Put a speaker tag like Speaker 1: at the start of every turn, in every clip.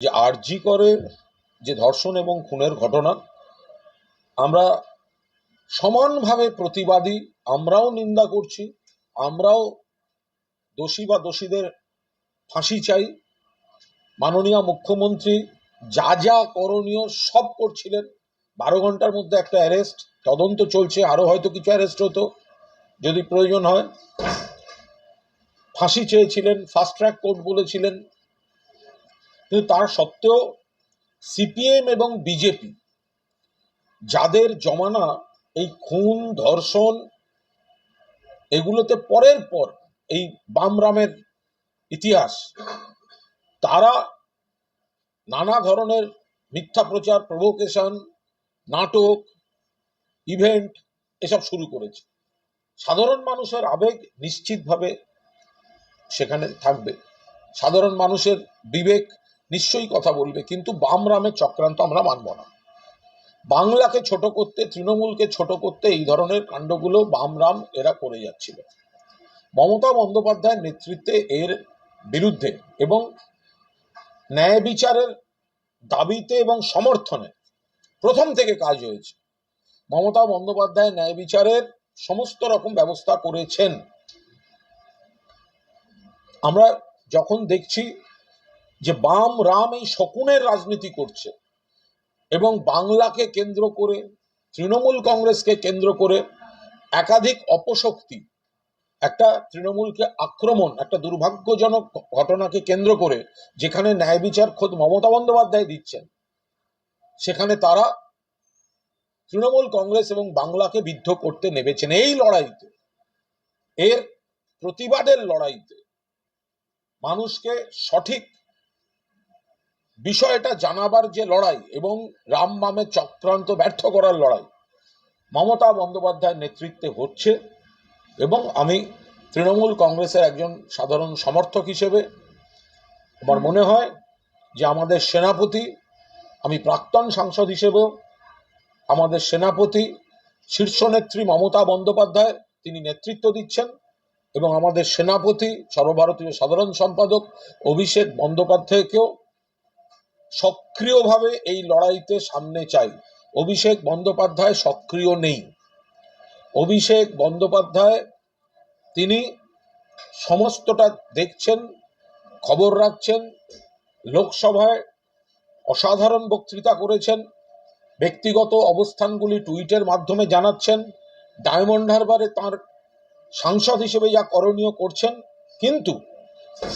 Speaker 1: যে আরজি করের যে ধর্ষণ এবং খুনের ঘটনা, আমরা সমানভাবে প্রতিবাদী, আমরাও নিন্দা করছি, আমরাও দোষী বা দোষীদের ফাঁসি চাই। মাননীয় মুখ্যমন্ত্রী যা যা করণীয় সব করছিলেন। বারো ঘণ্টার মধ্যে একটা অ্যারেস্ট, তদন্ত চলছে আরও হয়তো কিছু অ্যারেস্ট হতো, যদি প্রয়োজন হয়। ফাঁসি চেয়েছিলেন ফাস্ট ট্র্যাক কোর্ট বলেছিলেন কিন্তু তার সত্ত্বেও সিপিএম এবং বিজেপি যাদের জমানা, এই খুন, ধর্ষণ এগুলোতে পরের পর এই বামরামের ইতিহাস, তারা নানা ধরনের মিথ্যা প্রচার প্রভোকেশন নাটক ইভেন্ট এসব শুরু করেছে। সাধারণ মানুষের আবেগ নিশ্চিতভাবে সেখানে থাকবে। সাধারণ মানুষের বিবেক নিশ্চয়ই কথা বলবে, কিন্তু বাম রামের চক্রান্ত আমরা মানব না। বাংলাকে ছোট করতে, তৃণমূলকে ছোট করতে এই ধরনের কাণ্ডগুলো বাম রাম এরা করে যাচ্ছিল। মমতা বন্দ্যোপাধ্যায়ের নেতৃত্বে এর বিরুদ্ধে এবং ন্যায় বিচারের দাবিতে এবং সমর্থনে প্রথম থেকে কাজ হয়েছে। মমতা বন্দ্যোপাধ্যায় ন্যায় বিচারের সমস্ত রকম ব্যবস্থা করেছেন। আমরা যখন দেখছি যে বাম রাম এই শকুনের রাজনীতি করছে এবং বাংলাকে কেন্দ্র করে, তৃণমূল কংগ্রেসকে কেন্দ্র করে একাধিক অপশক্তি, একটা তৃণমূলকে আক্রমণ, একটা দুর্ভাগ্যজনক ঘটনাকে কেন্দ্র করে যেখানে ন্যায় বিচার খোদ মমতা বন্দ্যোপাধ্যায় দিচ্ছেন, সেখানে তারা তৃণমূল কংগ্রেস এবং বাংলাকে বিদ্ধ করতে নেমেছেন এই লড়াইতে, এর প্রতিবাদের লড়াইতে। মানুষকে সঠিক বিষয়টা জানাবার যে লড়াই এবং রাম বামের চক্রান্ত ব্যর্থ করার লড়াই, মমতা বন্দ্যোপাধ্যায়ের নেতৃত্বে হচ্ছে এবং আমি তৃণমূল কংগ্রেসের একজন সাধারণ সমর্থক হিসেবে আমার মনে হয় যে আমাদের সেনাপতি, আমি প্রাক্তন সাংসদ হিসেবেও আমাদের সেনাপতি, শীর্ষ নেত্রী মমতা বন্দ্যোপাধ্যায় তিনি নেতৃত্ব দিচ্ছেন এবং আমাদের সেনাপতি, সর্বভারতীয় সাধারণ সম্পাদক অভিষেক বন্দ্যোপাধ্যায়কেও সক্রিয়ভাবে এই লড়াইতে সামনে চাই। অভিষেক বন্দ্যোপাধ্যায় সক্রিয় নেই। অভিষেক বন্দ্যোপাধ্যায়, তিনি সমস্তটা দেখছেন, খবর রাখছেন, লোকসভায় অসাধারণ বক্তৃতা করেছেন, ব্যক্তিগত অবস্থানগুলি টুইটের মাধ্যমে জানাচ্ছেন, ডায়মন্ড হারবারে তার সাংসদ হিসেবে যা করণীয় করছেন, কিন্তু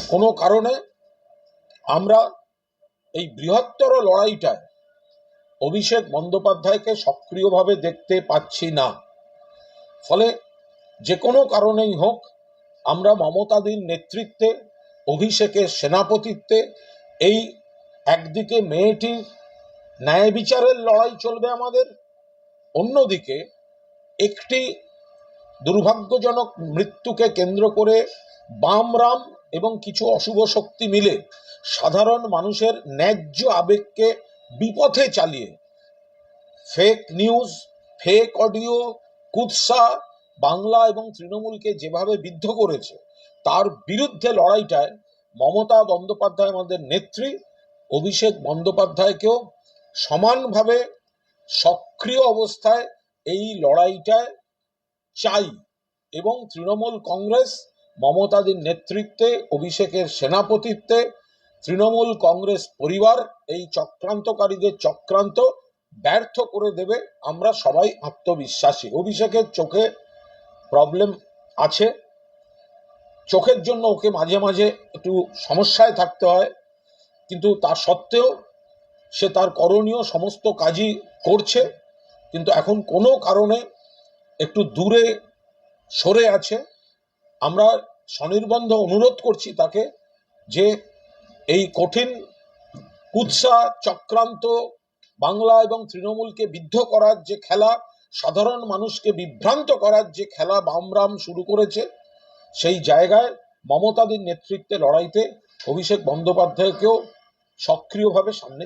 Speaker 1: কোনো কারণে আমরা এই বৃহত্তর লড়াইটায় অভিষেক বন্দ্যোপাধ্যায়কে সক্রিয়ভাবে দেখতে পাচ্ছি না। ফলে যে কোনো কারণেই হোক, আমরা মমতাদির নেতৃত্বে, অভিষেকের সেনাপতিত্বে, এই একদিকে মেয়েটির ন্যায় বিচারের লড়াই চলবে আমাদের, অন্যদিকে একটি দুর্ভাগ্যজনক মৃত্যুকে কেন্দ্র করে বামরাম এবং কিছু অশুভ শক্তি মিলে সাধারণ মানুষের ন্যায্য আবেগকে বিপথে চালিয়ে ফেক নিউজ ফেক অডিও কুৎসা, বাংলা এবং তৃণমূলকে যেভাবে বিদ্ধ করেছে, তার বিরুদ্ধে লড়াইটায় মমতা বন্দ্যোপাধ্যায় আমাদের নেত্রী, অভিষেক বন্দ্যোপাধ্যায়কেও সমানভাবে সক্রিয় অবস্থায় এই লড়াইটায় চাই এবং তৃণমূল কংগ্রেস মমতাদির নেতৃত্বে, অভিষেকের সেনাপতিত্বে, তৃণমূল কংগ্রেস পরিবার এই চক্রান্তকারীদের চক্রান্ত ব্যর্থ করে দেবে। আমরা সবাই আত্মবিশ্বাসী। অভিষেকের চোখে প্রবলেম আছে। চোখের জন্য ওকে মাঝে মাঝে একটু সমস্যায় থাকতে হয়। কিন্তু তা সত্ত্বেও সে তার করণীয় সমস্ত কাজই করছে। কিন্তু এখন কোনো কারণে একটু দূরে সরে আছে। আমরা স্বনির্বন্ধ অনুরোধ করছি তাকে যে এই কঠিন কুৎসা চক্রান্ত বাংলা এবং তৃণমূলকে বিদ্ধ করার যে খেলা, সাধারণ মানুষকে বিভ্রান্ত করার যে খেলা বামরাম শুরু করেছে, সেই জায়গায় মমতাদির নেতৃত্বে লড়াইতে অভিষেক বন্দ্যোপাধ্যায়কেও সক্রিয়ভাবে সামনে